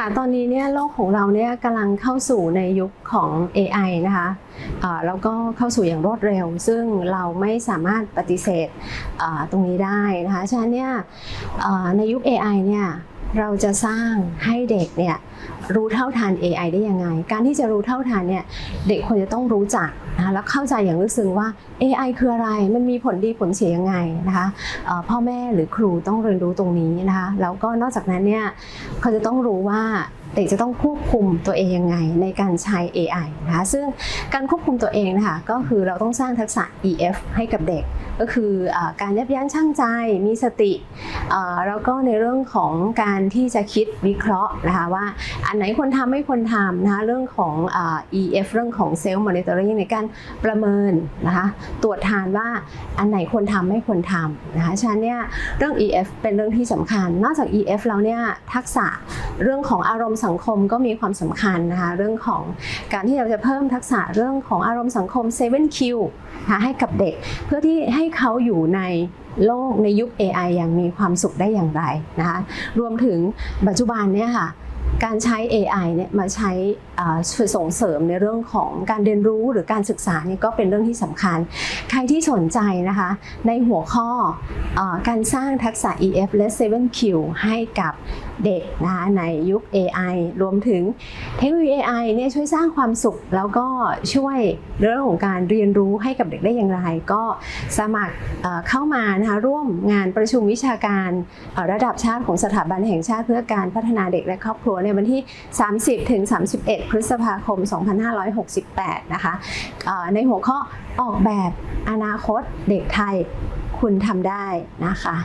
ค่ะ ตอนนี้เนี่ยโลกของเราเนี่ยกำลังเข้าสู่ในยุคของ AI นะคะอ่าแล้วก็เข้าสู่อย่างรวดเร็ว ซึ่งเราไม่สามารถปฏิเสธตรงนี้ได้นะคะ ฉะนั้นเนี่ยในยุค AI เนี่ย เราจะสร้างให้เด็กเนี่ยรู้เท่าทัน AI ได้ยังไง การที่จะรู้เท่าทันเนี่ยเด็กควรจะต้องรู้จักนะคะแล้วเข้าใจอย่างลึกซึ้งว่า AI คืออะไร มันมีผลดีผลเสียยังไงนะคะพ่อแม่หรือครูต้องเรียนรู้ตรงนี้นะคะ แล้วก็นอกจากนั้นเนี่ยเขาจะต้องรู้ว่าเด็กจะต้องควบคุมตัวเองยังไงในการใช้ AI นะคะ ซึ่งการควบคุมตัวเองนะคะก็คือเราต้องสร้างทักษะ EF ให้กับเด็ก ก็คืออการยับยั้งชั่งใจ มีสติ แล้วก็ในเรื่องของการที่จะคิดวิเคราะห์นะคะว่าอันไหนควรทำไม่ควรทำนะคะเรื่องของอ EF เรื่องของ Self Monitoring ในการประเมินนะคะตรวจทานว่าอันไหนควรทำไม่ควรทำนะคะฉะนั้นเนี่ยเรื่อง EF เป็นเรื่องที่สำคัญ นอกจาก EF แล้วเนี่ยทักษะเรื่องของอารมณ์สังคมก็มีความสำคัญนะคะเรื่องของการที่เราจะเพิ่มทักษะเรื่องของอารมณ์สังคม 7Q นะคะให้กับเด็ก เพื่อที่ให้เขาอยู่ในโลกในยุค AI อย่างมีความสุขได้อย่างไรนะคะรวมถึงปัจจุบันเนี่ยค่ะ การใช้ AI เนี่ยมาใช้ส่งเสริมในเรื่องของการเรียนรู้หรือการศึกษานี่ก็เป็นเรื่องที่สำคัญ ใครที่สนใจนะคะในหัวข้ออการสร้างทักษะ EF และ 7Q ให้กับเด็กนะคะในยุค AI รวมถึงเทคโนโลยี AI เนี่ยช่วยสร้างความสุข แล้วก็ช่วยเรื่องของการเรียนรู้ให้กับเด็กได้อย่างไร ก็สมัครเข้ามานะคะร่วมงานประชุมวิชาการระดับชาติของสถาบันแห่งชาติเพื่อการพัฒนาเด็กและครอบครัวในวันที่ 30 ถึง 31 พฤษภาคม 2568 นะคะเอ่อในหัวข้อออกแบบอนาคตเด็กไทยคุณทำได้นะคะ